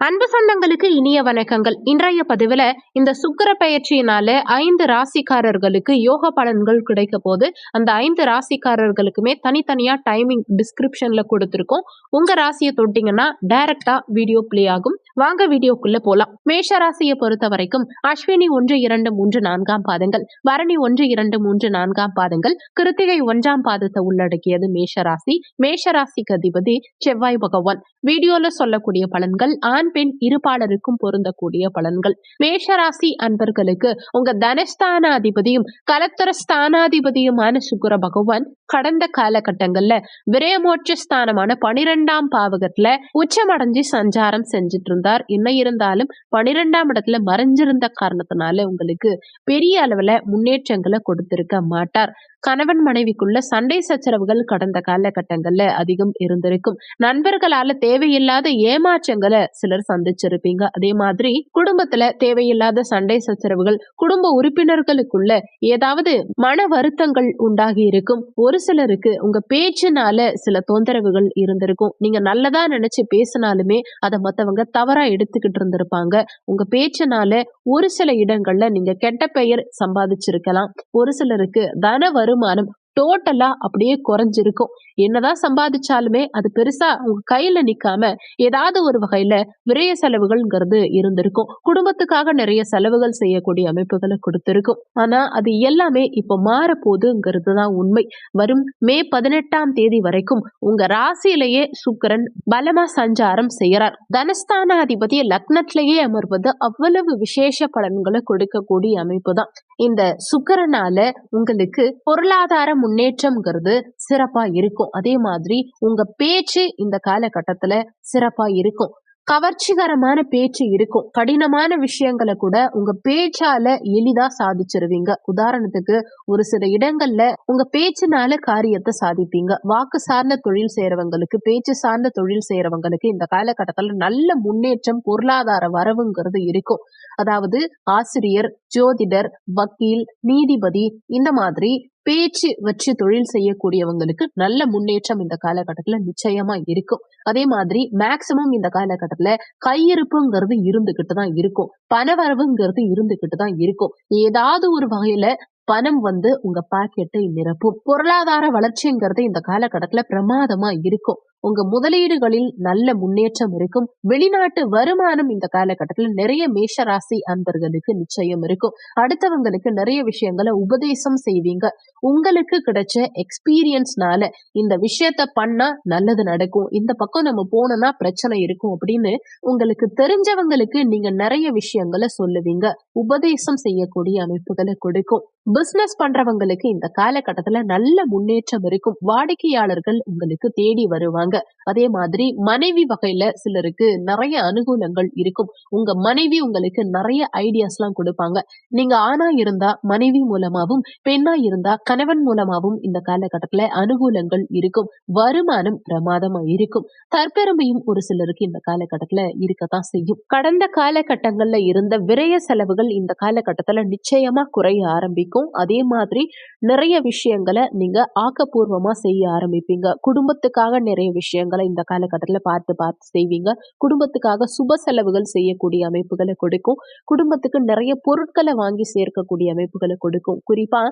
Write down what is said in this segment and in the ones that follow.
அன்பு சொந்தங்களுக்கு இனிய வணக்கங்கள். இன்றைய பதிவுல இந்த சுக்கிர பயிற்சியினால ஐந்து ராசிக்காரர்களுக்கு யோக பலன்கள் கிடைக்க போது அந்த ஐந்து ராசிக்காரர்களுக்குமே தனித்தனியா டைமிங் டிஸ்கிரிப்ஷனில் கொடுத்துருக்கோம். உங்கள் ராசியை தொட்டிங்கன்னா டைரக்டாக வீடியோ பிளே ஆகும். வாங்க வீடியோக்குள்ளே போலாம். மேஷ ராசியை பொறுத்த வரைக்கும் அஸ்வினி ஒன்று இரண்டு மூன்று நான்காம் பாதங்கள். பரணி ஒன்று இரண்டு மூன்று நான்காம் பாதங்கள். கிருத்திகை ஒன்றாம் பாதத்தை உள்ளடக்கியது மேஷ ராசி. மேஷ ராசிக்கு அதிபதி செவ்வாய் பகவான். வீடியோவில் சொல்லக்கூடிய பலன்கள் ஆண் ஆண் பெண் இருபாலருக்கும் பொருந்தக்கூடிய பலன்கள். மேஷராசி அன்பர்களுக்கு உங்க தனஸ்தானாதிபதியும் கலத்தர ஸ்தானாதிபதியுமான சுக்கர பகவான் கடந்த காலகட்டங்கள்ல விரயமோட்ச ஸ்தானமான பனிரெண்டாம் பாவகத்துல உச்சமடைஞ்சு சஞ்சாரம் செஞ்சுட்டு இருந்தார் என்ன இருந்தாலும் பனிரெண்டாம் இடத்துல மறைஞ்சிருந்த காரணத்தினால உங்களுக்கு பெரிய அளவுல முன்னேற்றங்களை கொடுத்திருக்க மாட்டார். கணவன் மனைவிக்குள்ள சண்டை சச்சரவுகள் கடந்த காலகட்டங்கள்ல அதிகம் இருந்திருக்கும். நண்பர்களால தேவையில்லாத ஏமாற்றங்களை சில சிலர் சந்திச்சிருப்பீங்க. அதே மாதிரி குடும்பத்துல தேவையில்லாத சண்டை சச்சரவுகள் குடும்ப உறுப்பினர்களுக்குள்ள ஏதாவது மன வருத்தங்கள் உண்டாகி இருக்கும். ஒரு சிலருக்கு உங்க பேச்சுனால சில தொந்தரவுகள் இருந்திருக்கும். நீங்க நல்லதா நினைச்சு பேசினாலுமே அதை மத்தவங்க தவறா எடுத்துக்கிட்டு இருந்திருப்பாங்க. உங்க பேச்சுனால ஒரு சில இடங்கள்ல நீங்க கெட்ட பெயர் சம்பாதிச்சிருக்கலாம். ஒரு சிலருக்கு தன வருமானம் டோட்டலா அப்படியே குறைஞ்சிருக்கும். என்னதான் சம்பாதிச்சாலுமே அது பெருசா உங்க கையில நிக்காம ஏதாவது ஒரு வகையில விரைய செலவுகள்ங்கிறது இருந்திருக்கும். குடும்பத்துக்காக நிறைய செலவுகள் செய்யக்கூடிய அமைப்புகளை கொடுத்திருக்கும். ஆனா அது எல்லாமே இப்ப மாறப்போகுதுங்கிறது தான் உண்மை. வரும் மே பதினெட்டாம் தேதி வரைக்கும் உங்க ராசியிலேயே சுக்கரன் பலமா சஞ்சாரம் செய்யறார் தனஸ்தானாதிபதி லக்னத்திலேயே அமர்வது அவ்வளவு விசேஷ பலன்களை கொடுக்கக்கூடிய அமைப்பு தான். இந்த சுக்கரனால உங்களுக்கு பொருளாதார முன்னேற்றம்ங்கிறது சிறப்பா இருக்கும். அதே மாதிரி உங்க பேச்சு இந்த காலகட்டத்துல சிறப்பா இருக்கும். கவர்ச்சிகரமான பேச்சு இருக்கும். கடினமான விஷயங்களை கூட உங்க பேச்சால எளிதா சாதிச்சிருவீங்க. உதாரணத்துக்கு ஒரு சில இடங்கள்ல உங்க பேச்சுனால காரியத்தை சாதிப்பீங்க. வாக்கு சார்ந்த தொழில் செய்யறவங்களுக்கு பேச்சு சார்ந்த தொழில் செய்யறவங்களுக்கு இந்த காலகட்டத்துல நல்ல முன்னேற்றம் பொருளாதார வரவுங்கிறது இருக்கும். அதாவது ஆசிரியர் ஜோதிடர் வக்கீல் நீதிபதி இந்த மாதிரி பேச்சு வச்சு தொழில் செய்யக்கூடியவங்களுக்கு நல்ல முன்னேற்றம் இந்த காலகட்டத்துல நிச்சயமா இருக்கும். அதே மாதிரி மேக்சிமம் இந்த காலகட்டத்துல கையிருப்புங்கிறது இருந்துகிட்டு தான் இருக்கும். பணவரவுங்கிறது இருந்துகிட்டு தான் இருக்கும். ஏதாவது ஒரு வகையில பணம் வந்து உங்க பாக்கெட்டை நிரப்பும். பொருளாதார வளர்ச்சிங்கிறது இந்த காலகட்டத்துல பிரமாதமா இருக்கும். உங்க முதலீடுகளில் நல்ல முன்னேற்றம் இருக்கும். வெளிநாட்டு வருமானம் இந்த காலகட்டத்தில் நிறைய மேஷராசி அன்பர்களுக்கு நிச்சயம் இருக்கும். அடுத்தவங்களுக்கு நிறைய விஷயங்களை உபதேசம் செய்வீங்க. உங்களுக்கு கிடைச்ச எக்ஸ்பீரியன்ஸ்னால இந்த விஷயத்த பண்ணா நல்லது நடக்கும். இந்த பக்கம் நம்ம போனோம்னா பிரச்சனை இருக்கும் அப்படின்னு உங்களுக்கு தெரிஞ்சவங்களுக்கு நீங்க நிறைய விஷயங்களை சொல்லுவீங்க. உபதேசம் செய்யக்கூடிய அமைப்புகளை கொடுக்கும். பிசினஸ் பண்றவங்களுக்கு இந்த காலகட்டத்துல நல்ல முன்னேற்றம் இருக்கும். வாடிக்கையாளர்கள் உங்களுக்கு தேடி வருவாங்க. அதே மாதிரி மனைவி வகையில சிலருக்கு நிறைய அனுகூலங்கள் இருக்கும். உங்க மனைவி உங்களுக்கு நிறைய ஐடியாஸ் எல்லாம் கொடுப்பாங்க. நீங்க ஆணா இருந்தா மனைவி மூலமாவும் பெண்ணா இருந்தா கணவன் மூலமாவும் இந்த காலகட்டத்துல அனுகூலங்கள் இருக்கும். வருமானம் பிரமாதமா இருக்கும். தற்பெருமையும் ஒரு சிலருக்கு இந்த காலகட்டத்துல இருக்கத்தான் செய்யும். கடந்த காலகட்டங்கள்ல இருந்த விரய செலவுகள் இந்த காலகட்டத்துல நிச்சயமா குறைய ஆரம்பிக்கும். அதே மாதிரி நிறைய விஷயங்களை நீங்க ஆக்கப்பூர்வமா செய்ய ஆரம்பிப்பீங்க. குடும்பத்துக்காக நிறைய விஷயங்களை இந்த காலகட்டத்துல பார்த்து பார்த்து செய்வீங்க. குடும்பத்துக்காக சுப செலவுகள் செய்யக்கூடிய அமைப்புகளை கொடுக்கும். குடும்பத்துக்கு நிறைய பொருட்களை வாங்கி சேர்க்கக்கூடிய அமைப்புகளை கொடுக்கும். குறிப்பா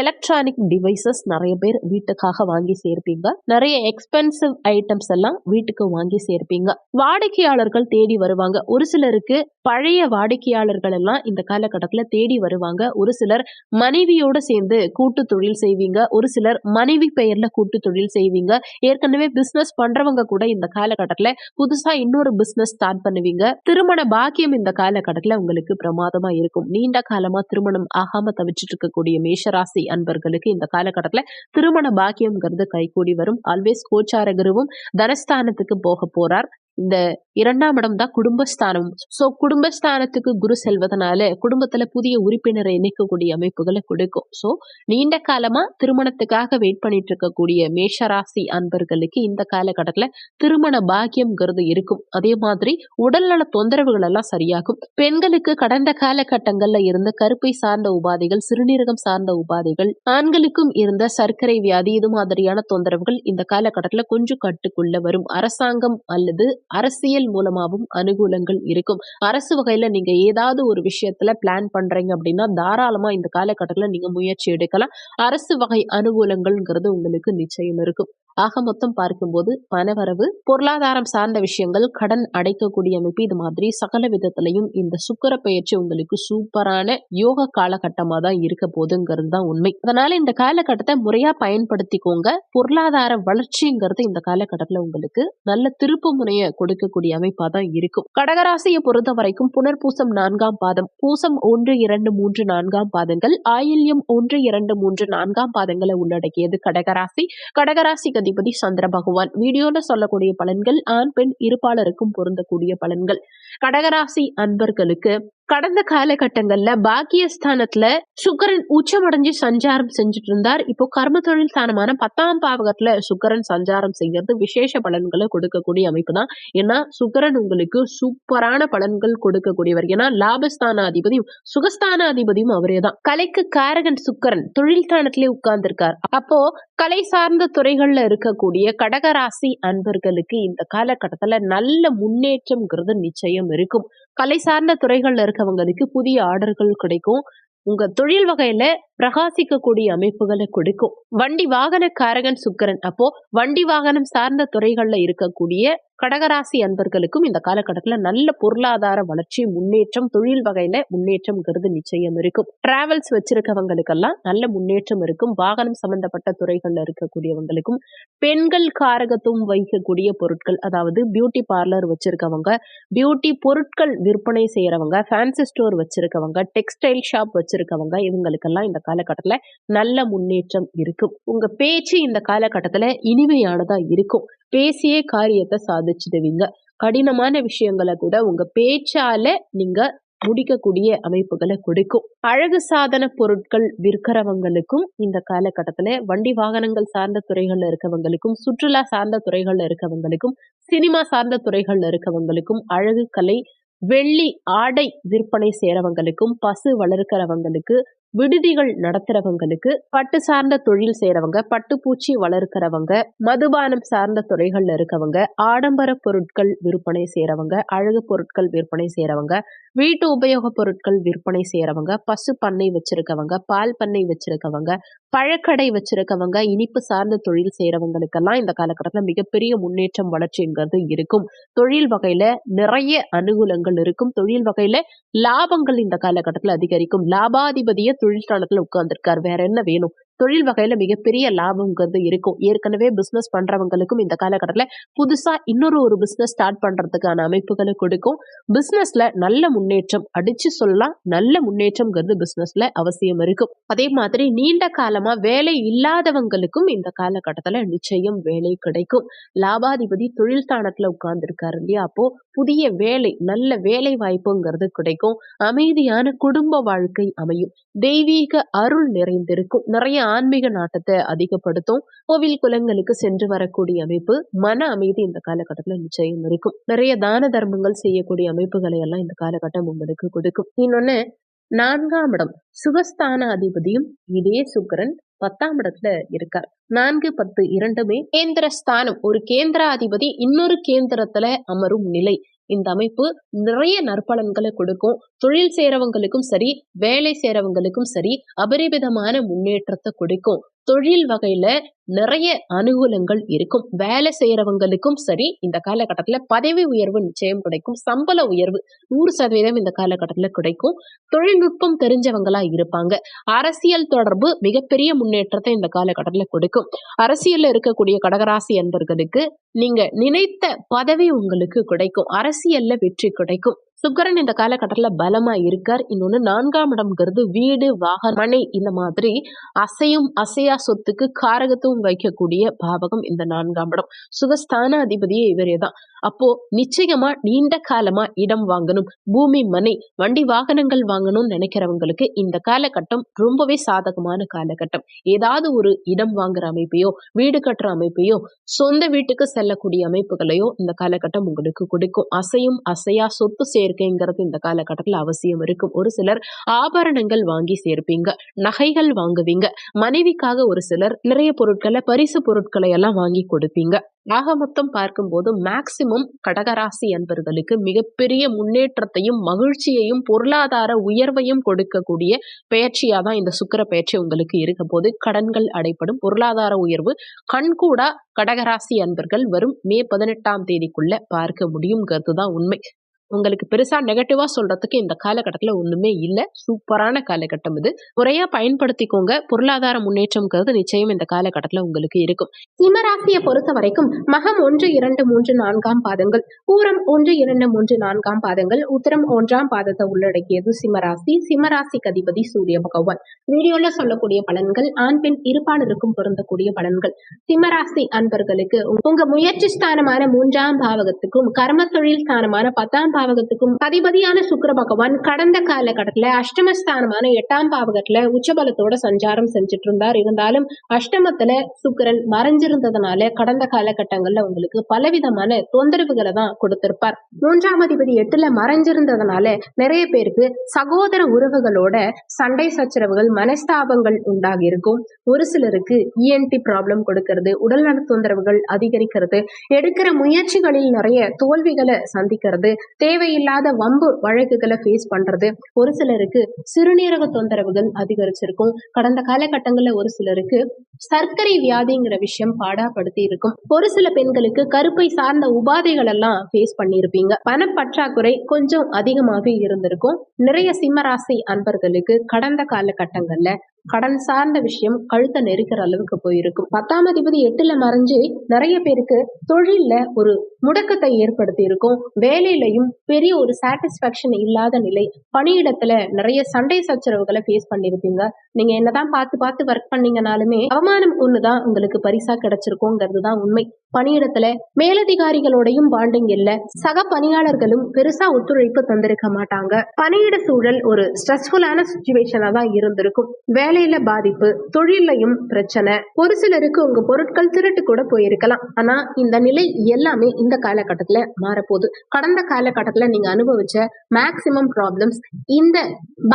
எலக்ட்ரானிக் டிவைசஸ் நிறைய பேர் வீட்டுக்காக வாங்கி சேர்ப்பீங்க. நிறைய எக்ஸ்பென்சிவ் ஐட்டம்ஸ் எல்லாம் வீட்டுக்கு வாங்கி சேர்ப்பீங்க. வாடிக்கையாளர்கள் தேடி வருவாங்க. ஒரு சிலருக்கு பழைய வாடிக்கையாளர்கள் எல்லாம் இந்த காலகட்டத்தில் தேடி வருவாங்க. ஒரு சிலர் மனைவியோட சேர்ந்து கூட்டு தொழில் செய்வீங்க. ஒரு சிலர் மனைவி பெயர்ல கூட்டு தொழில் செய்வீங்க. ஏற்கனவே பிசினஸ் பண்றவங்க கூட இந்த காலகட்டத்தில் புதுசா இன்னொரு பிசினஸ் ஸ்டார்ட் பண்ணுவீங்க. திருமண பாக்கியம் இந்த காலகட்டத்தில் உங்களுக்கு பிரமாதமா இருக்கும். நீண்ட காலமா திருமணம் ஆகாம தவிச்சிட்டு இருக்கக்கூடிய மேஷராசி அன்பர்களுக்கு இந்த காலகட்டத்தில் திருமண பாக்கியம்ங்கிறது கைகூடி வரும். ஆல்வேஸ் கோச்சார குருவும் தனஸ்தானத்துக்கு போக போறார். இந்த இரண்டாம் இடம் தான் குடும்பஸ்தானம். ஸோ குடும்பஸ்தானத்துக்கு குரு செல்வதனால குடும்பத்துல புதிய உறுப்பினரை இணைக்கக்கூடிய அமைப்புகளை கொடுக்கும். ஸோ நீண்ட காலமா திருமணத்துக்காக வெயிட் பண்ணிட்டு இருக்கக்கூடிய மேஷராசி அன்பர்களுக்கு இந்த காலகட்டத்துல திருமண பாக்கியம்ங்கிறது இருக்கும். அதே மாதிரி உடல்நல தொந்தரவுகள் எல்லாம் சரியாகும். பெண்களுக்கு கடந்த காலகட்டங்கள்ல இருந்த கருப்பை சார்ந்த உபாதைகள் சிறுநீரகம் சார்ந்த உபாதைகள் ஆண்களுக்கும் இருந்த சர்க்கரை வியாதி இது மாதிரியான தொந்தரவுகள் இந்த காலகட்டத்துல கொஞ்சம் கட்டுக்குள்ள வரும். அரசாங்கம் அல்லது அரசியல் மூலமாகவும் அனுகூலங்கள் இருக்கும். அரசு வகையில நீங்க ஏதாவது ஒரு விஷயத்துல பிளான் பண்றீங்க அப்படின்னா தாராளமா இந்த காலகட்டத்துல நீங்க முயற்சி எடுக்கலாம். அரசு வகை அனுகூலங்கள்ங்கிறது உங்களுக்கு நிச்சயம் இருக்கும். ஆக மொத்தம் பார்க்கும்போது பணவரவு பொருளாதாரம் சார்ந்த விஷயங்கள் கடன் அடைக்கக்கூடிய அமைப்பு இது மாதிரி சகல விதத்திலையும் இந்த சுக்கர பயிற்சி உங்களுக்கு சூப்பரான யோக காலகட்டமா தான் இருக்க போதுங்கிறது தான் உண்மை. அதனால இந்த காலகட்டத்தை முறையா பயன்படுத்திக்கோங்க. பொருளாதார வளர்ச்சிங்கிறது இந்த காலகட்டத்துல உங்களுக்கு நல்ல திருப்பு முனைய கொடுக்கக்கூடிய அமைப்பா தான் இருக்கும். கடகராசியை பொறுத்த வரைக்கும் புனர்பூசம் நான்காம் பாதம் பூசம் ஒன்று இரண்டு மூன்று நான்காம் பாதங்கள் ஆயில்யம் ஒன்று இரண்டு மூன்று நான்காம் பாதங்களை உள்ளடக்கியது கடகராசி. கடகராசி அதிபதி சந்திர பகவான். வீடியோல சொல்லக்கூடிய பலன்கள் ஆண் பெண் இருப்பாளருக்கும் பொருந்தக்கூடிய பலன்கள். கடகராசி அன்பர்களுக்கு கடந்த காலகட்டங்கள்ல பாக்கியஸ்தானத்துல சுக்கரன் உச்சமடைஞ்சு சஞ்சாரம் செஞ்சுட்டு இருந்தார் இப்போ கர்ம தொழில் ஸ்தானமான பத்தாம் பாவகத்துல சுக்கரன் சஞ்சாரம் செய்யறது விசேஷ பலன்களை கொடுக்கக்கூடிய அமைப்பு தான். ஏன்னா சுக்கரன் உங்களுக்கு சூப்பரான பலன்கள் கொடுக்கக்கூடியவர். ஏன்னா லாபஸ்தான அதிபதியும் சுகஸ்தான அதிபதியும் அவரே தான். கலைக்கு காரகன் சுக்கரன் தொழில் ஸ்தானத்திலே உட்கார்ந்திருக்கார். அப்போ கலை சார்ந்த துறைகள்ல இருக்கக்கூடிய கடகராசி அன்பர்களுக்கு இந்த காலகட்டத்துல நல்ல முன்னேற்றம்ங்கிறது நிச்சயம் இருக்கும். கலை சார்ந்த துறைகளில் இருக்கவங்களுக்கு புதிய ஆர்டர்கள் கிடைக்கும். உங்க தொழில் வகையில பிரகாசிக்கக்கூடிய அமைப்புகளை கொடுக்கும். வண்டி வாகனக்காரகன் சுக்கரன். அப்போ வண்டி வாகனம் சார்ந்த துறைகள்ல இருக்கக்கூடிய கடகராசி அன்பர்களுக்கும் இந்த காலகட்டத்தில் நல்ல பொருளாதார வளர்ச்சி முன்னேற்றம் தொழில் வகையில முன்னேற்றம்ங்கிறது நிச்சயம் இருக்கும். டிராவல்ஸ் வச்சிருக்கவங்களுக்கெல்லாம் நல்ல முன்னேற்றம் இருக்கும். வாகனம் சம்பந்தப்பட்ட துறைகள்ல இருக்கக்கூடியவங்களுக்கும் பெண்கள் காரகத்துவம் வைக்கக்கூடிய பொருட்கள் அதாவது பியூட்டி பார்லர் வச்சிருக்கவங்க பியூட்டி பொருட்கள் விற்பனை செய்யறவங்க ஃபேன்சி ஸ்டோர் வச்சிருக்கவங்க டெக்ஸ்டைல் ஷாப் வச்சிருக்கவங்க இவங்களுக்கெல்லாம் இந்த காலகட்டத்தில் நல்ல முன்னேற்றம் இருக்கும். உங்க பேச்சு இந்த காலகட்டத்தில் இனிமையானதா இருக்கும். பேசியே காரியத்தை சாதிச்சிடுவீங்க. கடினமான விஷயங்களை கூட உங்க பேச்சால நீங்க முடிக்கக்கூடிய அமைப்புகளை கொடுக்கும். அழகு சாதன பொருட்கள் விற்கிறவங்களுக்கும் இந்த காலகட்டத்துல வண்டி வாகனங்கள் சார்ந்த துறைகள்ல இருக்கவங்களுக்கும் சுற்றுலா சார்ந்த துறைகள்ல இருக்கவங்களுக்கும் சினிமா சார்ந்த துறைகள்ல இருக்கவங்களுக்கும் அழகு கலை வெள்ளி ஆடை விற்பனை செய்யறவங்களுக்கும் பசு வளர்க்கிறவங்களுக்கு விடுதிகள் நடத்துறவங்களுக்கு பட்டு சார்ந்த தொழில் செய்யறவங்க பட்டுப்பூச்சி வளர்க்கிறவங்க மதுபானம் சார்ந்த துறைகள்ல இருக்கவங்க ஆடம்பர பொருட்கள் விற்பனை செய்யறவங்க அழகு பொருட்கள் விற்பனை செய்யறவங்க வீட்டு உபயோக பொருட்கள் விற்பனை செய்யறவங்க பசு பண்ணை வச்சிருக்கவங்க பால் பண்ணை வச்சிருக்கவங்க பழக்கடை வச்சிருக்கவங்க இனிப்பு சார்ந்த தொழில் செய்யறவங்களுக்கெல்லாம் இந்த காலகட்டத்தில் மிகப்பெரிய முன்னேற்றம் வளர்ச்சிங்கிறது இருக்கும். தொழில் வகையில நிறைய அனுகூலங்கள் இருக்கும். தொழில் வகையில லாபங்கள் இந்த காலகட்டத்தில் அதிகரிக்கும். லாபாதிபதியை தொழிற்சாலத்துல உட்காந்துருக்காரு உட்கார்ந்துருக்காரு. வேற என்ன வேணும்? தொழில் வகையில மிகப்பெரிய லாபம்ங்கிறது இருக்கும். ஏற்கனவே பிசினஸ் பண்றவங்களுக்கும் இந்த காலகட்டத்தில் புதுசா இன்னொரு ஒரு பிசினஸ் ஸ்டார்ட் பண்றதுக்கான அமைப்புகளை கொடுக்கும். பிசினஸ்ல நல்ல முன்னேற்றம் அடிச்சு சொல்லலாம் நல்ல முன்னேற்றம்ங்கிறது பிசினஸ்ல அவசியம் இருக்கும். அதே மாதிரி நீண்ட காலமா வேலை இல்லாதவங்களுக்கும் இந்த காலகட்டத்தில் நிச்சயம் வேலை கிடைக்கும். லாபாதிபதி தொழில் ஸ்தானத்துல உட்கார்ந்து இருக்காரு இல்லையா? அப்போ புதிய வேலை நல்ல வேலை வாய்ப்புங்கிறது கிடைக்கும். அமைதியான குடும்ப வாழ்க்கை அமையும். தெய்வீக அருள் நிறைந்திருக்கும். நிறைய ஆன்மீக நாட்டத்தை அதிகப்படுத்தும் கோவில் குலங்களுக்கு சென்று வரக்கூடிய அமைப்பு மன அமைதி இந்த காலகட்டத்துல நிச்சயம் இருக்கும். நிறைய தான தர்மங்கள் செய்யக்கூடிய அமைப்புகளை எல்லாம் இந்த காலகட்டம் உங்களுக்கு கொடுக்கும். இன்னொன்னு நான்காம் இடம் சுகஸ்தான அதிபதியும் இதே சுக்கரன் பத்தாம் இடத்துல இருக்கார். நான்கு பத்து இரண்டுமே கேந்திர ஸ்தானம் ஒரு கேந்திராதிபதி இன்னொரு கேந்திரத்துல அமரும் நிலை. இந்த அமைப்பு நிறைய நற்பலன்களை கொடுக்கும். தொழில் செய்யறவங்களுக்கும் சரி வேலை செய்யறவங்களுக்கும் சரி அபரிவிதமான முன்னேற்றத்தை கொடுக்கும். தொழில் வகையில நிறைய அனுகூலங்கள் இருக்கும். வேலை செய்யறவங்களுக்கும் சரி இந்த காலகட்டத்துல பதவி உயர்வு நிச்சயம் கிடைக்கும். சம்பள உயர்வு நூறு சதவீதம் இந்த காலகட்டத்துல கிடைக்கும். தொழில்நுட்பம் தெரிஞ்சவங்களா இருப்பாங்க. அரசியல் தொடர்பு மிகப்பெரிய முன்னேற்றத்தை இந்த காலகட்டத்துல கொடுக்கும். அரசியல்ல இருக்கக்கூடிய கடகராசி அன்பர்களுக்கு நீங்க நினைத்த பதவி உங்களுக்கு கிடைக்கும். அரசியல்ல வெற்றி கிடைக்கும். சுக்கரன் இந்த காலகட்டத்துல பலமா இருக்கார். இன்னொன்னு நான்காம் இடம்ங்கிறது வீடு வாகன மனை இந்த மாதிரி அசையும் அசையா சொத்துக்கு காரகத்துவம் வைக்கக்கூடிய பாவகம் இந்த நான்காம் இடம். சுகஸ்தான அதிபதியே இவரே தான். அப்போ நிச்சயமா நீண்ட காலமா இடம் வாங்கணும். பூமி மனை வண்டி வாகனங்கள் வாங்கணும்னு நினைக்கிறவங்களுக்கு இந்த காலகட்டம் ரொம்பவே சாதகமான காலகட்டம். ஏதாவது ஒரு இடம் வாங்குற அமைப்பையோ வீடு கட்டுற அமைப்பையோ சொந்த வீட்டுக்கு செல்லக்கூடிய அமைப்புகளையோ இந்த காலகட்டம் உங்களுக்கு கொடுக்கும். அசையும் அசையா சொத்து சேர்க்க சேர்க்கைங்கிறது இந்த காலகட்டத்தில் அவசியம் இருக்கும். ஒரு சிலர் ஆபரணங்கள் வாங்கி சேர்ப்பீங்க நகைகள் வாங்குவீங்க மனைவிக்காக ஒரு சிலர் நிறைய பொருட்களை பரிசு பொருட்களை எல்லாம் வாங்கி கொடுப்பீங்க. ஆக மொத்தம் பார்க்கும்போது மேக்சிமம் கடகராசி அன்பர்களுக்கு மிகப்பெரிய முன்னேற்றத்தையும் மகிழ்ச்சியையும் பொருளாதார உயர்வையும் கொடுக்கக்கூடிய பயிற்சியா தான் இந்த சுக்கர பயிற்சி உங்களுக்கு இருக்க போது. கடன்கள் அடைப்படும் பொருளாதார உயர்வு கண்கூடா கடகராசி அன்பர்கள் வரும் மே பதினெட்டாம் தேதிக்குள்ள பார்க்க முடியுங்கிறது தான் உண்மை. உங்களுக்கு பெருசா நெகட்டிவா சொல்றதுக்கு இந்த காலகட்டத்துல ஒண்ணுமே இல்லை. சூப்பரான காலகட்டம் இது. முறையா பயன்படுத்திக்கோங்க. பொருளாதார முன்னேற்றம்ங்கிறது நிச்சயம் இந்த காலகட்டத்துல உங்களுக்கு இருக்கும். சிம்மராசியை பொறுத்த வரைக்கும் மகம் ஒன்று இரண்டு மூன்று நான்காம் பாதங்கள். பூரம் ஒன்று இரண்டு மூன்று நான்காம் பாதங்கள். உத்தரம் ஒன்றாம் பாதத்தை உள்ளடக்கியது சிம்மராசி. சிம்மராசிக்கு அதிபதி சூரிய பகவான். வீடியோல சொல்லக்கூடிய பலன்கள் ஆண் பெண் இருப்பாளருக்கும் பொருந்தக்கூடிய பலன்கள். சிம்மராசி அன்பர்களுக்கு உங்க முயற்சி ஸ்தானமான மூன்றாம் பாவகத்துக்கும் கர்ம தொழில் ஸ்தானமான பத்தாம் பாவ பாவகத்துக்கும் அதிபதியான சுக்கர பகவான் கடந்த காலகட்டத்துல அஷ்டமஸ்தானமான எட்டாம் பாவகத்துல உச்சபலத்தோட சஞ்சாரம் செஞ்சுட்டு இருந்தார் இருந்தாலும் அஷ்டமத்துல சுக்கரன் மறைஞ்சிருந்ததுனால கடந்த காலகட்டங்கள்ல உங்களுக்கு பலவிதமான தொந்தரவுகளை தான் கொடுத்திருப்பார். மூன்றாம் அதிபதி எட்டுல மறைஞ்சிருந்ததுனால நிறைய பேருக்கு சகோதர உறவுகளோட சண்டை சச்சரவுகள் மனஸ்தாபங்கள் உண்டாகி இருக்கும் ஒரு சிலருக்கு இஎன்டி ப்ராப்ளம் கொடுக்கிறது உடல்நல தொந்தரவுகள் அதிகரிக்கிறது எடுக்கிற முயற்சிகளில் நிறைய தோல்விகளை சந்திக்கிறது தேவையில்லாத வம்பு வழக்குகளை ஃபேஸ் பண்றது. ஒரு சிலருக்கு சிறுநீரக தொந்தரவுகள் அதிகரிச்சிருக்கும். கடந்த காலகட்டங்கள்ல ஒரு சிலருக்கு சர்க்கரை வியாதிங்கிற விஷயம் பாடாப்படுத்தி இருக்கும். ஒரு சில பெண்களுக்கு கருப்பை சார்ந்த உபாதைகள் எல்லாம் ஃபேஸ் பண்ணியிருப்பீங்க. பணப்பற்றாக்குறை கொஞ்சம் அதிகமாக இருந்திருக்கும். நிறைய சிம்மராசி அன்பர்களுக்கு கடந்த காலகட்டங்கள்ல கடன் சார்ந்த விஷயம் கழுத்தை நெருக்கிற அளவுக்கு போயிருக்கும். பத்தாம் அதிபதி எட்டுல மறைஞ்சு நிறைய பேருக்கு தொழில்ல ஒரு முடக்கத்தை ஏற்படுத்தி இருக்கும் வேலையிலையும் பெரிய ஒரு சாட்டிஸ்பாக்சன் இல்லாத நிலை. பணியிடத்துல நிறைய சண்டை சச்சரவுகளை ஃபேஸ் பண்ணிருப்பீங்க நீங்க என்னதான் பார்த்து பார்த்து ஒர்க் பண்ணீங்கனாலுமே அவமானம் ஒண்ணுதான் உங்களுக்கு பரிசா கிடைச்சிருக்குங்கிறது தான் உண்மை. பணியிடத்துல மேலதிகாரிகளோடையும் பாண்டிங் இல்ல. சக பணியாளர்களும் பெருசா ஒத்துழைப்பு தந்திருக்க மாட்டாங்க. பணியிட சூழல் ஒரு ஸ்ட்ரெஸ்ஃபுல்லான சுச்சுவேஷனா தான் இருந்திருக்கும். வேலையில பாதிப்பு தொழிலையும் பிரச்சனை. ஒரு சிலருக்கு உங்க பொருட்கள் திருட்டு கூட போயிருக்கலாம். ஆனா இந்த நிலை எல்லாமே இந்த காலகட்டத்துல மாறப்போகுது. கடந்த காலகட்டத்துல நீங்க அனுபவிச்ச மேக்சிமம் ப்ராப்ளம்ஸ் இந்த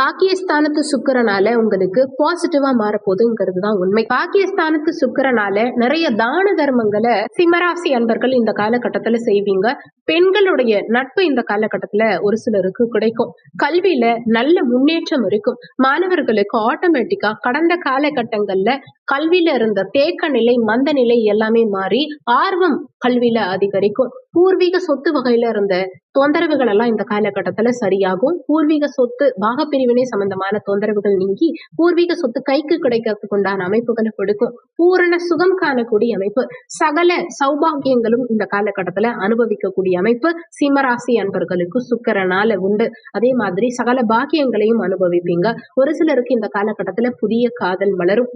பாக்கியஸ்தானத்து சுக்கரனால உங்களுக்கு பாசிட்டிவா மாறப்போகுதுங்கிறது தான் உண்மை. பாக்கியஸ்தானத்து சுக்கரனால நிறைய தான தர்மங்களை சிம்மராசி அன்பர்கள் இந்த காலகட்டத்துல செய்வீங்க. பெண்களுடைய நட்பு இந்த காலகட்டத்துல ஒரு சிலருக்கு கிடைக்கும். கல்வியில நல்ல முன்னேற்றம் இருக்கும். மாணவர்களுக்கு ஆட்டோமேட்டிக்கா கடந்த காலகட்டங்கள்ல கல்வியில இருந்த தேக்க நிலை மந்த நிலை எல்லாமே மாறி ஆர்வம் கல்வியில அதிகரிக்கும். பூர்வீக சொத்து வகையில இருந்த தொந்தரவுகள் எல்லாம் இந்த காலகட்டத்துல சரியாகும். பூர்வீக சொத்து பாகப்பிரிவினை சம்பந்தமான தொந்தரவுகள் நீங்கி பூர்வீக சொத்து கைக்கு கிடைக்கிறதுக்கு உண்டான அமைப்புகளை கொடுக்கும். பூரண சுகம் காணக்கூடிய அமைப்பு. சகல சௌபாகியங்களும் இந்த காலகட்டத்துல அனுபவிக்கக்கூடிய அமைப்பு. சிம்மராசி அன்பர்களுக்கு சுக்கரனால உண்டு. அதே மாதிரி சகல பாக்கியங்களையும் அனுபவிப்பீங்க. ஒரு சிலருக்கு இந்த காலகட்டத்துல புதிய காதல் மலரும்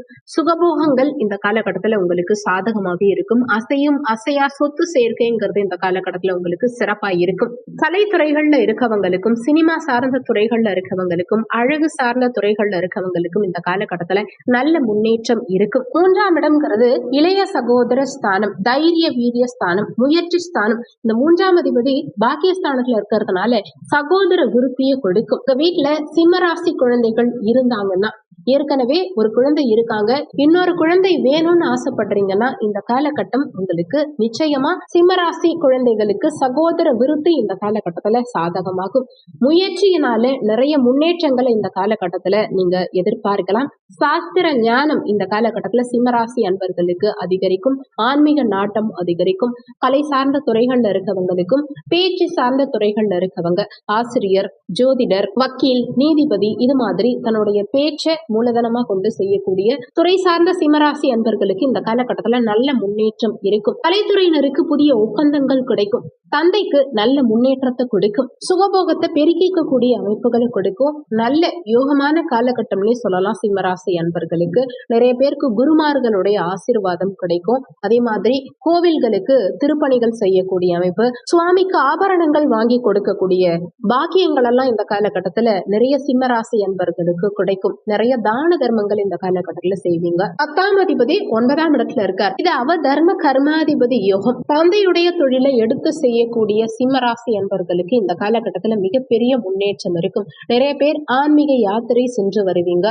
சுகபோகங்கள் இந்த காலகட்டத்துல உங்களுக்கு சாதகமாக இருக்கும். அசையும் அசையா சொத்து சேர்க்கைங்கிறது இந்த காலகட்டத்துல உங்களுக்கு சிறப்பா இருக்கும். கலைத்துறைகள்ல இருக்கவங்களுக்கும் சினிமா சார்ந்த துறைகள்ல இருக்கவங்களுக்கும் அழகு சார்ந்த துறைகள்ல இருக்கவங்களுக்கும் இந்த காலகட்டத்துல நல்ல முன்னேற்றம் இருக்கும். மூன்றாம் இடம்ங்கிறது இளைய சகோதர ஸ்தானம் தைரிய வீரிய ஸ்தானம் முயற்சி ஸ்தானம். இந்த மூன்றாம் அதிபதி பாக்கியஸ்தானத்துல இருக்கிறதுனால சகோதர விருத்தியை கொடுக்கும். உங்க வீட்டுல சிம்மராசி குழந்தைகள் இருந்தாங்கன்னா ஏற்கனவே ஒரு குழந்தை இருக்காங்க. இன்னொரு குழந்தை வேணும்னு ஆசைப்படுறீங்கன்னா இந்த காலகட்டம் உங்களுக்கு நிச்சயமா சிம்மராசி குழந்தைகளுக்கு சகோதர விருத்தி இந்த காலகட்டத்துல சாதகமாகும். முயற்சியினால நிறைய முன்னேற்றங்களை இந்த காலகட்டத்துல நீங்க எதிர்பார்க்கலாம். சாஸ்திர ஞானம் இந்த காலகட்டத்துல சிம்மராசி அன்பர்களுக்கு அதிகரிக்கும். ஆன்மீக நாட்டம் அதிகரிக்கும். கலை சார்ந்த துறைகள்ல இருக்கவங்களுக்கும் பேச்சு சார்ந்த துறைகள்ல இருக்கவங்க ஆசிரியர் ஜோதிடர் வக்கீல் நீதிபதி இது மாதிரி தன்னுடைய பேச்சை மூலதனமா கொண்டு செய்யக்கூடிய துறை சார்ந்த சிம்மராசி அன்பர்களுக்கு இந்த காலகட்டத்துல நல்ல முன்னேற்றம் இருக்கும். கலைத்துறையினருக்கு புதிய ஒப்பந்தங்கள் கிடைக்கும். தந்தைக்கு நல்ல முன்னேற்றத்தை கொடுக்கும். சுகபோகத்தை பெருக்கிக்கக்கூடிய அமைப்புகளை கொடுக்கும். நல்ல யோகமான காலகட்டம்னே சொல்லலாம் சிம்மராசி அன்பர்களுக்கு. நிறைய பேருக்கு குருமார்களுடைய ஆசீர்வாதம் கிடைக்கும். அதே மாதிரி கோவில்களுக்கு திருப்பணிகள் செய்யக்கூடிய அமைப்பு சுவாமிக்கு ஆபரணங்கள் வாங்கி கொடுக்கக்கூடிய பாக்கியங்கள் எல்லாம் இந்த காலகட்டத்துல நிறைய சிம்மராசி அன்பர்களுக்கு கிடைக்கும். நிறைய தான தர்மங்கள் இந்த காலகட்டத்துல செய்வீங்க. பத்தாம் அதிபதி ஒன்பதாம் இடத்துல இருக்கார். இது அவ தர்ம கர்மாதிபதி யோகம். தந்தையுடைய தொழிலை எடுத்து செய்யக்கூடிய சிம்மராசி என்பவர்களுக்கு இந்த காலகட்டத்துல மிகப்பெரிய முன்னேற்றம் இருக்கும். நிறைய பேர் ஆன்மீக யாத்திரை சென்று வருவீங்க.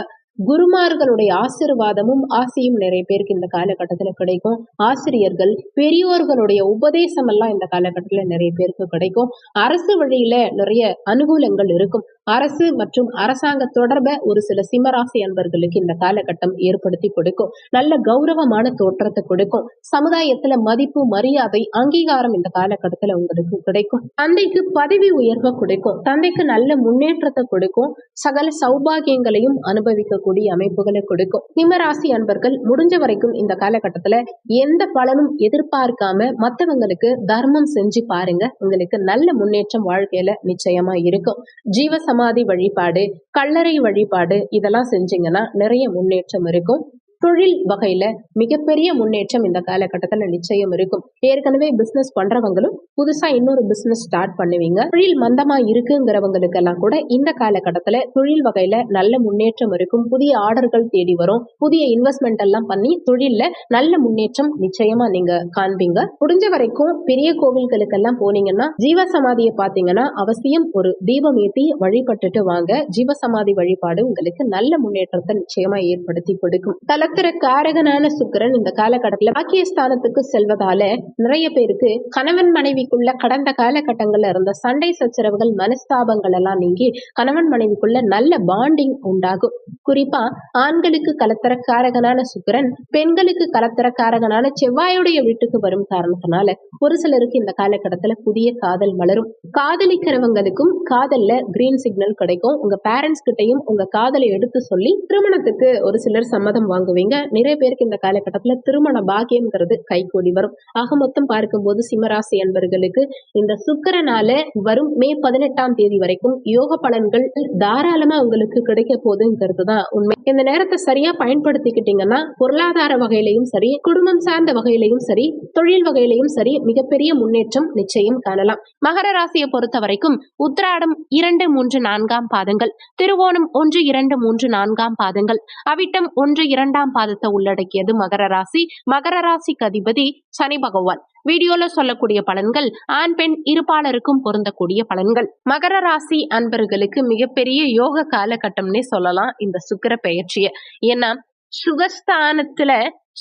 குருமார்களுடைய ஆசிர்வாதமும் ஆசையும் நிறைய பேருக்கு இந்த காலகட்டத்துல கிடைக்கும். ஆசிரியர்கள் பெரியோர்களுடைய உபதேசம் எல்லாம் இந்த காலகட்டத்துல நிறைய பேருக்கு கிடைக்கும். அரசு வழியில நிறைய அனுகூலங்கள் இருக்கும். அரசு மற்றும் அரசாங்க தொடர்பை ஒரு சில சிம்மராசி அன்பர்களுக்கு இந்த காலகட்டம் ஏற்படுத்தி கொடுக்கும். நல்ல கௌரவமான தோற்றத்தை கொடுக்கும். சமுதாயத்துல மதிப்பு மரியாதை அங்கீகாரம் இந்த காலகட்டத்துல உங்களுக்கு கிடைக்கும். தந்தைக்கு பதவி உயர்வை கொடுக்கும். தந்தைக்கு நல்ல முன்னேற்றத்தை கொடுக்கும். சகல சௌபாகியங்களையும் அனுபவிக்கக்கூடிய அமைப்புகளை கொடுக்கும். சிம்மராசி அன்பர்கள் முடிஞ்ச வரைக்கும் இந்த காலகட்டத்துல எந்த பலனும் எதிர்பார்க்காம மத்தவங்களுக்கு தர்மம் செஞ்சு பாருங்க. உங்களுக்கு நல்ல முன்னேற்றம் வாழ்க்கையில நிச்சயமா இருக்கும். ஜீவ சமாதி வழிபாடு கல்லறை வழிபாடு இதெல்லாம் செஞ்சீங்கன்னா நிறைய முன்னேற்றம் இருக்கும். தொழில் வகையில மிகப்பெரிய முன்னேற்றம் இந்த காலகட்டத்துல நிச்சயம் இருக்கும். ஏற்கனவே பிசினஸ் பண்றவங்களும் புதுசா இன்னொரு பிசினஸ் ஸ்டார்ட் பண்ணுவீங்க. தொழில் மந்தமா இருக்குங்கிறவங்களுக்கு எல்லாம் கூட இந்த காலகட்டத்துல தொழில் வகையில நல்ல முன்னேற்றம் இருக்கும். புதிய ஆர்டர்கள் தேடி வரும். புதிய இன்வெஸ்ட்மெண்ட் எல்லாம் பண்ணி தொழில்ல நல்ல முன்னேற்றம் நிச்சயமா நீங்க காண்பீங்க. முடிஞ்ச வரைக்கும் பெரிய கோவில்களுக்கெல்லாம் போனீங்கன்னா ஜீவசமாதியை பாத்தீங்கன்னா அவசியம் ஒரு தீபம் ஏத்தி வழிபட்டுட்டு வாங்க. ஜீவசமாதி வழிபாடு உங்களுக்கு நல்ல முன்னேற்றத்தை நிச்சயமா ஏற்படுத்தி கொடுக்கும். தலை காரகனான சுக்கிரன் இந்த காலகட்டத்துல பாக்கியஸ்தானத்துக்கு செல்வதால நிறைய பேருக்கு கணவன் மனைவிக்குள்ள கடந்த காலகட்டங்கள்ல இருந்த சண்டை சச்சரவுகள் மனஸ்தாபங்கள் எல்லாம் நீங்கி கணவன் மனைவிக்குள்ள நல்ல பாண்டிங் உண்டாகும். குறிப்பா ஆண்களுக்கு கலத்தர காரகனான சுக்கிரன் பெண்களுக்கு கலத்தர காரகனான செவ்வாயுடைய வீட்டுக்கு வரும் காரணத்தினால ஒரு சிலருக்கு இந்த காலகட்டத்துல புதிய காதல் மலரும். காதலிக்கிறவங்களுக்கும் காதல்ல கிரீன் சிக்னல் கிடைக்கும். உங்க பேரண்ட்ஸ் கிட்டையும் உங்க காதலை எடுத்து சொல்லி திருமணத்துக்கு ஒரு சிலர் சம்மதம் வாங்குவீங்க. நிறைய பேருக்கு இந்த காலகட்டத்துல திருமண பாக்கியம்ங்கிறது கைகூடி வரும். ஆக மொத்தம் பார்க்கும்போது சிம்மராசி அன்பர்களுக்கு இந்த சுக்கரனால வரும் மே பதினெட்டாம் தேதி வரைக்கும் யோக பலன்கள் தாராளமா உங்களுக்கு கிடைக்க போகுதுங்கிறது தான் உண்மை. இந்த நேரத்தை சரியா பயன்படுத்திக்கிட்டீங்கன்னா பொருளாதார வகையிலையும் சரி குடும்பம் சார்ந்த வகையிலையும் சரி தொழில் வகையிலையும் சரி மிகப்பெரிய முன்னேற்றம் நிச்சயம் காணலாம். மகர ராசியை பொறுத்த வரைக்கும் உத்திராடம் இரண்டு மூன்று நான்காம் பாதங்கள் திருவோணம் ஒன்று இரண்டு மூன்று நான்காம் பாதங்கள் அவிட்டம் ஒன்று இரண்டாம் இரண்டாம் பாதத்தை உள்ளடக்கியது மகர ராசி. மகர ராசிக்கு அதிபதி சனி பகவான். வீடியோல சொல்லக்கூடிய பலன்கள் ஆண் பெண் இருப்பாளருக்கும் பொருந்தக்கூடிய பலன்கள். மகர ராசி அன்பர்களுக்கு மிகப்பெரிய யோக காலகட்டம்னே சொல்லலாம் இந்த சுக்கர பெயர்ச்சிய. ஏன்னா சுகஸ்தானத்துல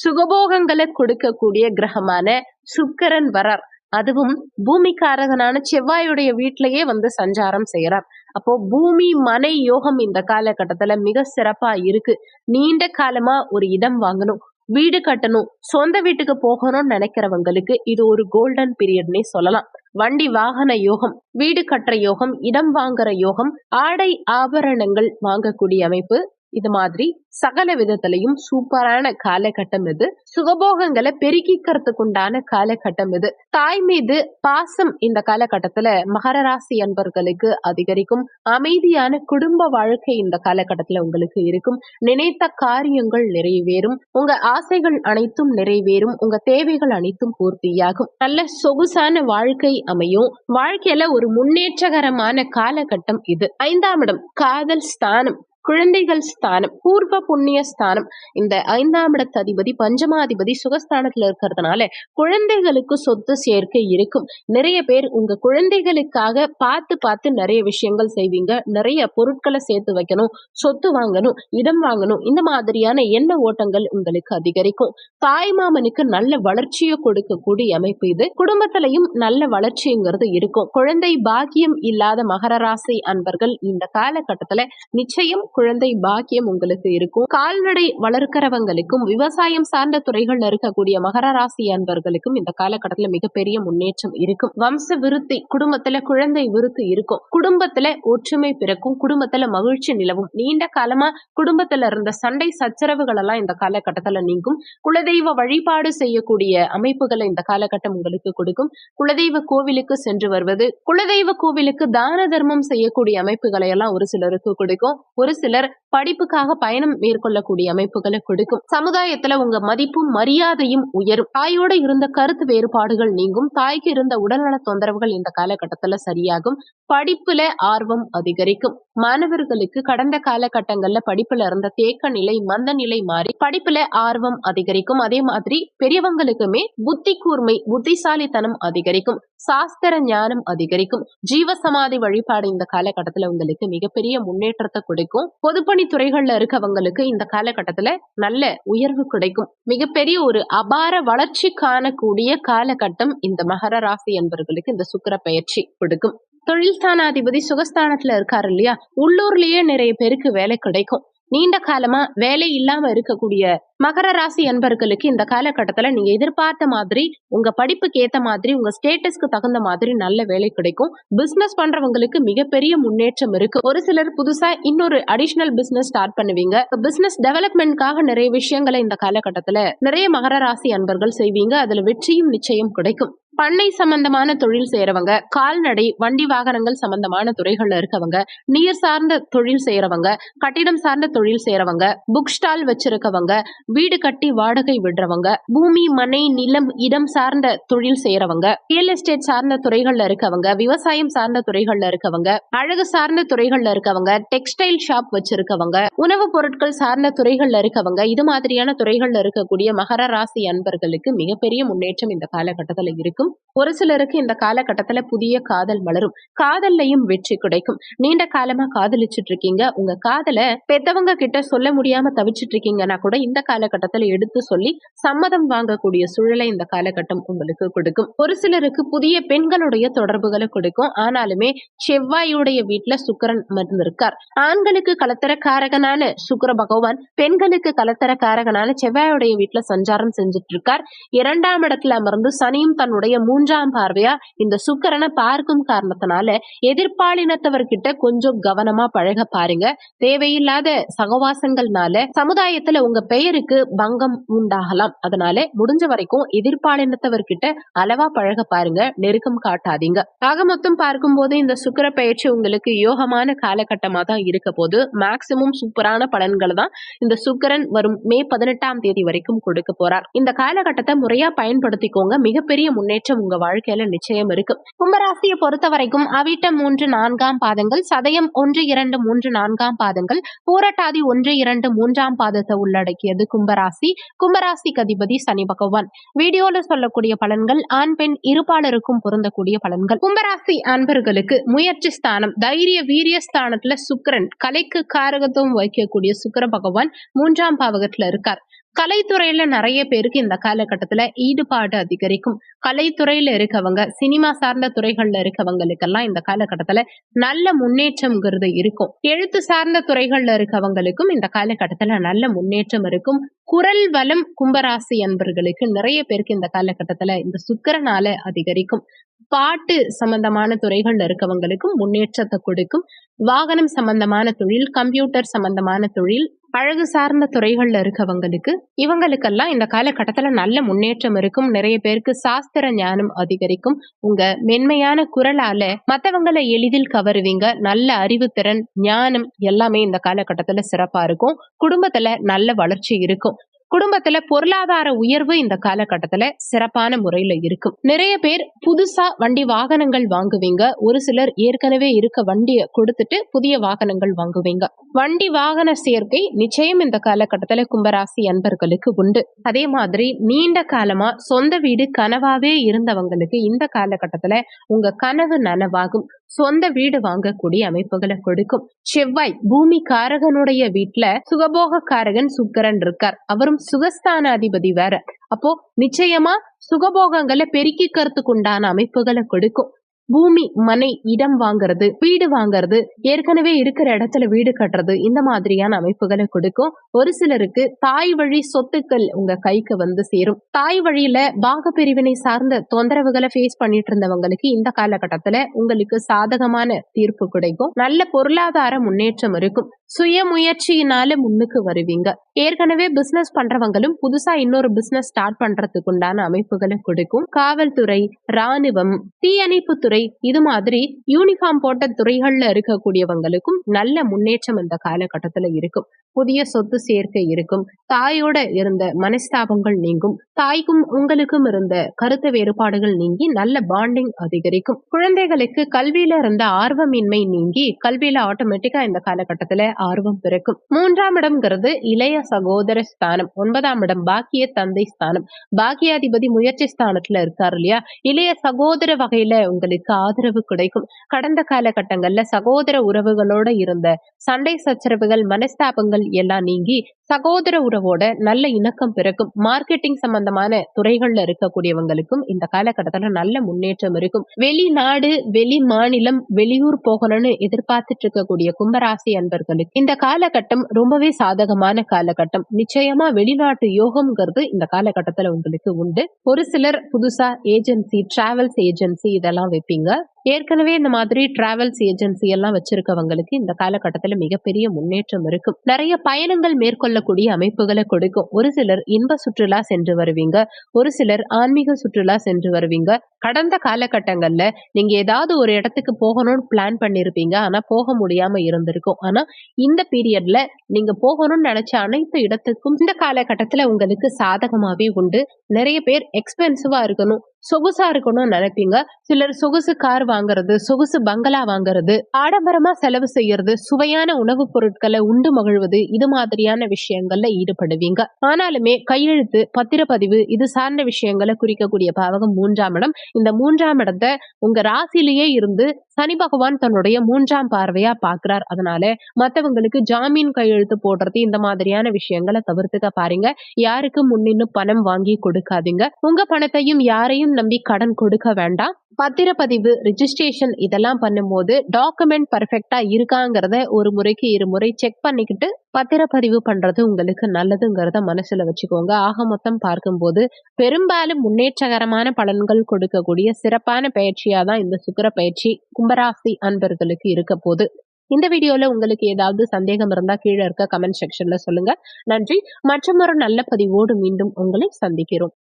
சுகபோகங்களை கொடுக்கக்கூடிய கிரகமான சுக்கரன் வரார். அதுவும் பூமிக்காரகனான செவ்வாயுடைய வீட்டிலேயே வந்து சஞ்சாரம் செய்யறார். அப்போ பூமி மனை யோகம் இந்த காலகட்டத்துல மிக சிறப்பா இருக்கு. நீண்ட காலமா ஒரு இடம் வாங்கணும் வீடு கட்டணும் சொந்த வீட்டுக்கு போகணும்னு நினைக்கிறவங்களுக்கு இது ஒரு கோல்டன் பீரியட்னே சொல்லலாம். வண்டி வாகன யோகம் வீடு கட்டுற யோகம் இடம் வாங்குற யோகம் ஆடை ஆபரணங்கள் வாங்கக்கூடிய அமைப்பு இது மாதிரி சகல விதத்திலையும் சூப்பரான காலகட்டம் இது. சுகபோகங்களை பெருக்கிக்கிறதுக்கு உண்டான காலகட்டம் இது. தாய் மீது பாசம் இந்த காலகட்டத்துல மகர ராசி அன்பர்களுக்கு அதிகரிக்கும். அமைதியான குடும்ப வாழ்க்கை இந்த காலகட்டத்துல உங்களுக்கு இருக்கும். நினைத்த காரியங்கள் நிறைவேறும். உங்க ஆசைகள் அனைத்தும் நிறைவேறும். உங்க தேவைகள் அனைத்தும் பூர்த்தியாகும். நல்ல சொகுசான வாழ்க்கை அமையும். வாழ்க்கையில ஒரு முன்னேற்றகரமான காலகட்டம் இது. ஐந்தாம் இடம் காதல் ஸ்தானம். குழந்தைகள் ஸ்தானம் பூர்வ புண்ணிய ஸ்தானம். இந்த ஐந்தாம் இடத்து அதிபதி பஞ்சமாதிபதி சுகஸ்தானத்துல இருக்கிறதுனால குழந்தைகளுக்கு சொத்து சேர்க்கை இருக்கும். நிறைய பேர் உங்க குழந்தைகளுக்காக பார்த்து பார்த்து நிறைய விஷயங்கள் செய்வீங்க. நிறைய பொருட்களை சேர்த்து வைக்கணும் சொத்து வாங்கணும் இடம் வாங்கணும். இந்த மாதிரியான எண்ண ஓட்டங்கள் உங்களுக்கு அதிகரிக்கும். தாய் மாமனுக்கு நல்ல வளர்ச்சியை கொடுக்கக்கூடிய அமைப்பு இது. குடும்பத்திலையும் நல்ல வளர்ச்சிங்கிறது இருக்கும். குழந்தை பாக்கியம் இல்லாத மகர ராசி அன்பர்கள் இந்த காலகட்டத்துல நிச்சயம் குழந்தை பாக்கியம் உங்களுக்கு இருக்கும். கால்நடை வளர்க்கிறவங்களுக்கும் விவசாயம் சார்ந்த துறைகள்ல இருக்கக்கூடிய மகர ராசி அன்பர்களுக்கும் இந்த காலகட்டத்துல மிகப்பெரிய முன்னேற்றம் இருக்கும். வம்ச விருத்தி குடும்பத்துல குழந்தை விருத்தி இருக்கும். குடும்பத்துல ஒற்றுமை பிறக்கும் குடும்பத்துல மகிழ்ச்சி நிலவும். நீண்ட காலமா குடும்பத்துல இருந்த சண்டை சச்சரவுகள் எல்லாம் இந்த காலகட்டத்துல நீங்கும். குலதெய்வ வழிபாடு செய்யக்கூடிய அமைப்புகளை இந்த காலகட்டம் உங்களுக்கு கொடுக்கும். குலதெய்வ கோவிலுக்கு சென்று வருவது குலதெய்வ கோவிலுக்கு தான தர்மம் செய்யக்கூடிய அமைப்புகளை எல்லாம் ஒரு சிலருக்கு கொடுக்கும். ஒரு சிலர் படிப்புக்காக பயணம் மேற்கொள்ளக்கூடிய அமைப்புகளை கொடுக்கும். சமுதாயத்துல உங்க மதிப்பும் மரியாதையும் உயரும். தாயோட இருந்த கருத்து வேறுபாடுகள் நீங்கும். தாய்க்கு இருந்த உடல்நல தொந்தரவுகள் இந்த காலகட்டத்துல சரியாகும். படிப்புல ஆர்வம் அதிகரிக்கும். மாணவர்களுக்கு கடந்த காலகட்டங்கள்ல படிப்புல இருந்த தேக்க நிலை மந்த நிலை மாறி படிப்புல ஆர்வம் அதிகரிக்கும். அதே மாதிரி பெரியவங்களுக்குமே புத்தி கூர்மை புத்திசாலித்தனம் அதிகரிக்கும். சாஸ்திர ஞானம் அதிகரிக்கும். ஜீவசமாதி வழிபாடு இந்த காலகட்டத்துல உங்களுக்கு மிகப்பெரிய முன்னேற்றத்தை கொடுக்கும். பொதுப்பணித்துறைகள்ல இருக்கவங்களுக்கு இந்த காலகட்டத்துல நல்ல உயர்வு கிடைக்கும். மிகப்பெரிய ஒரு அபார வளர்ச்சி காணக்கூடிய காலகட்டம் இந்த மகர ராசி என்பவர்களுக்கு இந்த சுக்கிர பயிற்சி கொடுக்கும். தொழில் ஸ்தானாதிபதி சுகஸ்தானத்துல இருக்காரு இல்லையா? உள்ளூர்லயே நிறைய பேருக்கு வேலை கிடைக்கும். நீண்ட காலமா வேலை இல்லாம இருக்கக்கூடிய மகர ராசி அன்பர்களுக்கு இந்த காலகட்டத்துல நீங்க எதிர்பார்த்த மாதிரி உங்க படிப்புக்கு ஏத்த மாதிரி உங்க ஸ்டேட்டஸ்க்கு தகுந்த மாதிரி நல்ல வேலை கிடைக்கும். பிசினஸ் பண்றவங்களுக்கு மிகப்பெரிய முன்னேற்றம் இருக்கு. ஒரு சிலர் புதுசா இன்னொரு அடிஷனல் பிசினஸ் ஸ்டார்ட் பண்ணுவீங்க. பிசினஸ் டெவலப்மெண்ட்காக நிறைய விஷயங்களை இந்த காலகட்டத்துல நிறைய மகர ராசி அன்பர்கள் செய்வீங்க. அதுல வெற்றியும் நிச்சயம் கிடைக்கும். பண்ணை சம்பந்தமான தொழில் செய்யறவங்க கால்நடை வண்டி வாகனங்கள் சம்பந்தமான துறைகள்ல இருக்கவங்க நீர் சார்ந்த தொழில் செய்யறவங்க கட்டிடம் சார்ந்த தொழில் செய்யறவங்க புக் ஸ்டால் வச்சிருக்கவங்க வீடு கட்டி வாடகை விடுறவங்க பூமி மனை நிலம் இடம் சார்ந்த தொழில் செய்யறவங்க ரியல் எஸ்டேட் சார்ந்த துறைகள்ல இருக்கவங்க விவசாயம் சார்ந்த துறைகள்ல இருக்கவங்க அழகு சார்ந்த துறைகள்ல இருக்கவங்க டெக்ஸ்டைல் ஷாப் வச்சிருக்கவங்க உணவுப் பொருட்கள் சார்ந்த துறைகள்ல இருக்கவங்க இது மாதிரியான துறைகள்ல இருக்கக்கூடிய மகர ராசி அன்பர்களுக்கு மிகப்பெரிய முன்னேற்றம் இந்த காலகட்டத்துல கிடைக்கும். ஒரு சிலருக்கு இந்த காலகட்டத்துல புதிய காதல் மலரும். காதல்லையும் வெற்றி கிடைக்கும். நீண்ட காலமா காதலிச்சுட்டு இருக்கீங்க உங்க காதல பெத்தவங்க கிட்ட சொல்ல முடியாம தவிச்சிட்டு இருக்கீங்கன்னா கூட இந்த காலகட்டத்துல எடுத்து சொல்லி சம்மதம் வாங்கக்கூடிய சூழலை இந்த காலகட்டம் உங்களுக்கு கொடுக்கும். ஒரு சிலருக்கு புதிய பெண்களுடைய தொடர்புகளை கொடுக்கும். ஆனாலுமே செவ்வாயுடைய வீட்டுல சுக்கரன் அமர்ந்திருக்கார். ஆண்களுக்கு கலத்தர காரகனான சுக்கர பகவான் பெண்களுக்கு கலத்தர காரகனான செவ்வாயுடைய வீட்டுல சஞ்சாரம் செஞ்சுட்டு இருக்கார் இரண்டாம் இடத்துல அமர்ந்து சனியும் தன்னுடைய மூன்றாம் பார்வையா? இந்த சுக்கரனை பார்க்கும் காரணத்தினால எதிர்பாலினத்தவர்கிட்ட கொஞ்சம் கவனமா பழக பாருங்க. தேவையில்லாத சகவாசங்கள்னால சமுதாயத்துல உங்க பெயருக்கு பங்கம் உண்டாகலாம். அதனால முடிஞ்ச வரைக்கும் எதிர்பாலினத்தவர்கிட்ட அளவா பழக பாருங்க. நெருக்கம் காட்டாதீங்க. ஆக மொத்தம் பார்க்கும்போது இந்த சுக்கர பயிற்சி உங்களுக்கு யோகமான காலகட்டமா தான் இருக்க போது மேக்சிமம் சூப்பரான பலன்கள் தான் இந்த சுக்கரன் வரும் மே பதினெட்டாம் தேதி வரைக்கும் கொடுக்க போறார். இந்த காலகட்டத்தை முறையா பயன்படுத்திக்கோங்க. மிகப்பெரிய முன்னேற்றம் உங்க வாழ்க்கையில நிச்சயம் இருக்கு. கும்பராசியை பொறுத்த வரைக்கும் அவிட்டம் மூன்று நான்காம் பாதங்கள் சதயம் ஒன்று இரண்டு மூன்று நான்காம் பாதங்கள் பூரட்டாதி ஒன்று இரண்டு மூன்றாம் பாதத்தை உள்ளடக்கியது கும்பராசி. கும்பராசிக்கு அதிபதி சனி பகவான். வீடியோல சொல்லக்கூடிய பலன்கள் ஆண் பெண் இருபாலருக்கும் பொருந்தக்கூடிய பலன்கள். கும்பராசி அன்பர்களுக்கு முயற்சி ஸ்தானம் தைரிய வீரிய ஸ்தானத்துல சுக்கிரன் கலைக்கு காரகத்துவம் வைக்கக்கூடிய சுக்கர பகவான் மூன்றாம் பாவகத்துல இருக்கார். கலைத்துறையில நிறைய பேருக்கு இந்த காலகட்டத்துல ஈடுபாடு அதிகரிக்கும். கலைத்துறையில இருக்கவங்க சினிமா சார்ந்த துறைகள்ல இருக்கவங்களுக்கெல்லாம் இந்த காலகட்டத்துல நல்ல முன்னேற்றம்ங்கிறது இருக்கும். எழுத்து சார்ந்த துறைகள்ல இருக்கவங்களுக்கும் இந்த காலகட்டத்துல நல்ல முன்னேற்றம் இருக்கும். குரல் வளம் கும்பராசி அன்பர்களுக்கு நிறைய பேருக்கு இந்த காலகட்டத்துல இந்த சுக்கரனால அதிகரிக்கும். பாட்டு சம்பந்தமான துறைகள்ல இருக்கவங்களுக்கும் முன்னேற்றத்தை கொடுக்கும். வாகனம் சம்பந்தமான தொழில் கம்ப்யூட்டர் சம்பந்தமான தொழில் அழகு சார்ந்த துறைகள்ல இருக்கவங்களுக்கு இவங்களுக்கெல்லாம் இந்த காலகட்டத்துல நல்ல முன்னேற்றம் இருக்கும். நிறைய பேருக்கு சாஸ்திர ஞானம் அதிகரிக்கும். உங்க மென்மையான குரலால மத்தவங்களை எளிதில் கவருவீங்க. நல்ல அறிவுத்திறன் ஞானம் எல்லாமே இந்த காலகட்டத்துல சிறப்பா இருக்கும். குடும்பத்துல நல்ல வளர்ச்சி இருக்கும். குடும்பத்துல பொருளாதார உயர்வு இந்த காலகட்டத்துல சிறப்பான முறையில இருக்கும். நிறைய பேர் புதுசா வண்டி வாகனங்கள் வாங்குவீங்க. ஒரு சிலர் ஏற்கனவே இருக்க வண்டியை கொடுத்துட்டு புதிய வாகனங்கள் வாங்குவீங்க. வண்டி வாகன சேர்க்கை நிச்சயம் இந்த காலகட்டத்துல கும்பராசி அன்பர்களுக்கு உண்டு. அதே மாதிரி நீண்ட காலமா சொந்த வீடு கனவாவே இருந்தவங்களுக்கு இந்த காலகட்டத்துல உங்க கனவு நனவாகும். சொந்த வீடு வாங்கக்கூடிய அமைப்புகளை கொடுக்கும். செவ்வாய் பூமி காரகனுடைய வீட்டுல சுகபோக காரகன் சுக்கரன் இருக்கார். அவரும் சுகஸ்தான அதிபதி வேற. அப்போ நிச்சயமா சுகபோகங்களை பெருக்கிக்கிறதுக்கு உண்டான அமைப்புகளை கொடுக்கும். பூமி மனை இடம் வாங்குறது வீடு வாங்குறது ஏற்கனவே இருக்கிற இடத்துல வீடு கட்டுறது இந்த மாதிரியான அமைப்புகளை கொடுக்கும். ஒரு சிலருக்கு தாய் வழி சொத்துக்கள் உங்க கைக்கு வந்து சேரும். தாய் வழியில பாக பிரிவினை சார்ந்த தொந்தரவுகளை ஃபேஸ் பண்ணிட்டு இருந்தவங்களுக்கு இந்த காலகட்டத்துல உங்களுக்கு சாதகமான தீர்ப்பு கிடைக்கும். நல்ல பொருளாதார முன்னேற்றம் இருக்கும். சுய முயற்சியினால முன்னுக்கு வருவீங்க. ஏற்கனவே பிசினஸ் பண்றவங்களும் புதுசா இன்னொரு பிசினஸ் ஸ்டார்ட் பண்றதுக்கு உண்டான அமைப்புகளை கொடுக்கும். காவல்துறை ராணுவம் தீயணைப்பு துறை இது மாதிரி யூனிஃபார்ம் போட்ட துறைகள்ல இருக்கக்கூடியவங்களுக்கும் நல்ல முன்னேற்றம் இந்த காலகட்டத்துல இருக்கும். புதிய சொத்து சேர்க்கை இருக்கும். தாயோட இருந்த மனஸ்தாபங்கள் நீங்கும். தாய்க்கும் உங்களுக்கும் இருந்த கருத்து வேறுபாடுகள் நீங்கி நல்ல பாண்டிங் அதிகரிக்கும். குழந்தைகளுக்கு கல்வியில இருந்த ஆர்வமின்மை நீங்கி கல்வியில ஆட்டோமேட்டிக்கா இந்த காலகட்டத்துல ஆர்வம் பிறக்கும். மூன்றாம் இடம்ங்கிறது இளைய சகோதர ஸ்தானம். ஒன்பதாம் இடம் பாக்கிய தந்தை ஸ்தானம். பாக்கியாதிபதி முயற்சி ஸ்தானத்துல இருக்காரு இல்லையா? இளைய சகோதர வகையில உங்களுக்கு ஆதரவு கிடைக்கும். கடந்த காலகட்டங்கள்ல சகோதர உறவுகளோட இருந்த சண்டை சச்சரவுகள் மனஸ்தாபங்கள் எல்லாம் நீங்கி சகோதர உறவோட நல்ல இணக்கம் பிறக்கும் மார்க்கெட்டிங் சம்பந்தமான துறைகள்ல இருக்கக்கூடியவங்களுக்கும் இந்த காலகட்டத்துல நல்ல முன்னேற்றம் இருக்கும். வெளிநாடு வெளி மாநிலம் வெளியூர் போகணும்னு எதிர்பார்த்துட்டு இருக்கக்கூடிய கும்பராசி அன்பர்களுக்கு இந்த காலகட்டம் ரொம்பவே சாதகமான காலகட்டம். நிச்சயமா வெளிநாட்டு யோகம்ங்கிறது இந்த காலகட்டத்துல உங்களுக்கு உண்டு. ஒரு சிலர் புதுசா ஏஜென்சி டிராவல்ஸ் ஏஜென்சி இதெல்லாம் வைப்பீங்க. ஏற்கனவே இந்த மாதிரி டிராவல்ஸ் ஏஜென்சி எல்லாம் வச்சிருக்கவங்களுக்கு இந்த காலகட்டத்துல மிகப்பெரிய முன்னேற்றம் இருக்கும். நிறைய பயணங்கள் மேற்கொள்ள மேற்கொள்ளக்கூடிய அமைப்புகளை கொடுக்கும். ஒரு சிலர் இன்ப சுற்றுலா சென்று வருவீங்க. ஒரு சிலர் ஆன்மீக சுற்றுலா சென்று வருவீங்க. கடந்த காலகட்டங்கள்ல நீங்க ஏதாவது ஒரு இடத்துக்கு போகணும்னு பிளான் பண்ணிருப்பீங்க. ஆனா போக முடியாம இருந்திருக்கும். ஆனா இந்த பீரியட்ல நீங்க போகணும்னு நினைச்ச அனைத்து இடத்துக்கும் இந்த காலகட்டத்துல உங்களுக்கு சாதகமாவே உண்டு. நிறைய பேர் எக்ஸ்பென்சிவா இருக்கணும். சொகுசா இருக்கணும்னு நினைப்பீங்க. சிலர் சொகுசு கார் வாங்குறது சொகுசு பங்களா வாங்குறது ஆடம்பரமா செலவு செய்யறது சுவையான உணவுப் பொருட்களை உண்டு மகிழ்வது இது மாதிரியான விஷயங்கள்ல ஈடுபடுவீங்க. ஆனாலுமே கையெழுத்து பத்திரப்பதிவு இது சார்ந்த விஷயங்களை குறிக்கக்கூடிய பாவகம் மூன்றாம் இடம். இந்த மூன்றாம் இடத்தை உங்க ராசிலேயே இருந்து சனி பகவான் தன்னுடைய மூன்றாம் பார்வையா பாக்குறார் அதனால மத்தவங்களுக்கு ஜாமீன் கையெழுத்து போடுறது இந்த மாதிரியான விஷயங்களை தவிர்த்துக்க பாருங்க. யாருக்கு முன்னின்னு பணம் வாங்கி கொடுக்காதீங்க. உங்க பணத்தையும் யாரையும் நம்பி கடன் கொடுக்க வேண்டாம். பத்திரப்பதிவு ரிஜிஸ்ட்ரேஷன் இதெல்லாம் பண்ணும்போது டாக்குமெண்ட் பர்ஃபெக்டா இருக்காங்கிறத ஒரு முறைக்கு இருமுறை செக் பண்ணிக்கிட்டு பத்திரப்பதிவு பண்றது உங்களுக்கு நல்லதுங்கிறத மனசுல வச்சுக்கோங்க. ஆக மொத்தம் பார்க்கும்போது பெரும்பாலும் முன்னேற்றகரமான பலன்கள் கொடுக்கக்கூடிய சிறப்பான பயிற்சியா தான் இந்த சுக்கர பயிற்சி கும்பராசி அன்பர்களுக்கு இருக்க போகுது. இந்த வீடியோல உங்களுக்கு ஏதாவது சந்தேகம் இருந்தா கீழே இருக்க கமெண்ட் செக்ஷன்ல சொல்லுங்க. நன்றி. மற்றும் ஒரு நல்ல பதிவோடு மீண்டும் உங்களை சந்திக்கிறோம்.